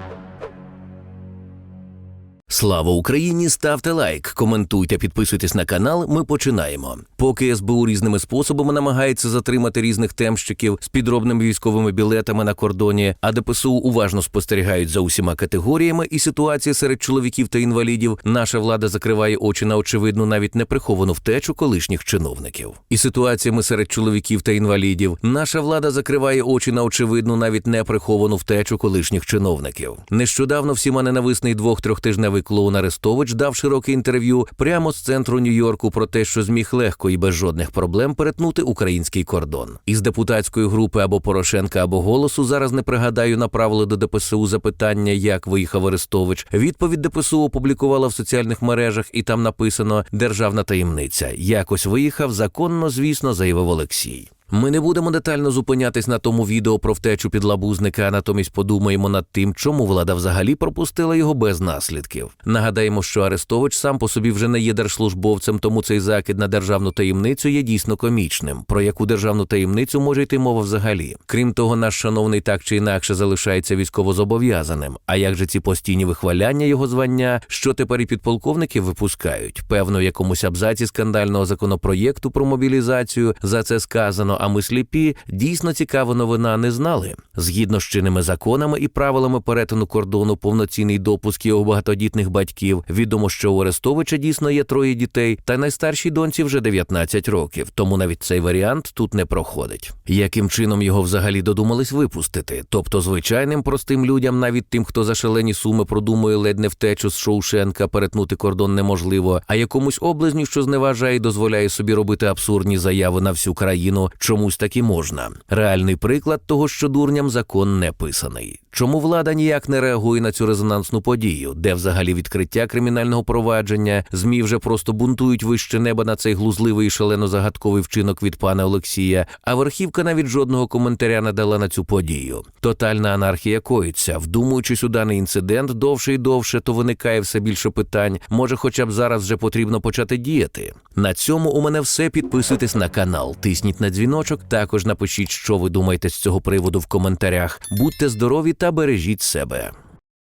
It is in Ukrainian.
Thank you. Слава Україні! Ставте лайк, коментуйте, підписуйтесь на канал. Ми починаємо. Поки СБУ різними способами намагається затримати різних темщиків з підробними військовими білетами на кордоні, а ДПСУ уважно спостерігають за усіма категоріями і ситуація серед чоловіків та інвалідів. Наша влада закриває очі на очевидну, навіть неприховану втечу колишніх чиновників. І ситуаціями серед чоловіків та інвалідів наша влада закриває очі на очевидну, навіть неприховану втечу колишніх чиновників. Нещодавно всіма ненависний двох-трьохтижневий клоун Арестович дав широке інтерв'ю прямо з центру Нью-Йорку про те, що зміг легко і без жодних проблем перетнути український кордон. Із депутатської групи або Порошенка, або голосу зараз не пригадаю, направили до ДПСУ запитання, як виїхав Арестович. Відповідь ДПСУ опублікувала в соціальних мережах, і там написано Державна таємниця. Якось виїхав законно, звісно, заявив Олексій. Ми не будемо детально зупинятись на тому відео про втечу підлабузника, а натомість подумаємо над тим, чому влада взагалі пропустила його без наслідків. Нагадаємо, що Арестович сам по собі вже не є держслужбовцем, тому цей закид на державну таємницю є дійсно комічним. Про яку державну таємницю може йти мова взагалі? Крім того, наш шановний так чи інакше залишається військовозобов'язаним. А як же ці постійні вихваляння його звання, що тепер і підполковники випускають? Певно, в якомусь абзаці скандального законопроєкту про мобілізацію за це сказано. А ми сліпі дійсно цікава новина не знали. Згідно з чинними законами і правилами перетину кордону, повноцінний допуск у багатодітних батьків. Відомо, що у Арестовича дійсно є троє дітей, та найстаршій доньці вже 19 років. Тому навіть цей варіант тут не проходить. Яким чином його взагалі додумались випустити? Тобто, звичайним простим людям, навіть тим, хто за шалені суми продумує ледь не втечу з Шоушенка, перетнути кордон неможливо, а якомусь облизню, що зневажає, дозволяє собі робити абсурдні заяви на всю країну, чомусь таки можна. Реальний приклад того, що дурням закон не писаний. Чому влада ніяк не реагує на цю резонансну подію, де взагалі відкриття кримінального провадження, змі вже просто бунтують вище неба на цей глузливий і шалено загадковий вчинок від пана Олексія, а верхівка навіть жодного коментаря не дала на цю подію. Тотальна анархія коїться, вдумуючись у даний інцидент довше і довше, то виникає все більше питань. Може, хоча б зараз вже потрібно почати діяти. На цьому у мене все. Підписуйтесь на канал, тисніть на дзвіночок. Також напишіть, що ви думаєте з цього приводу в коментарях. Будьте здорові та бережіть себе.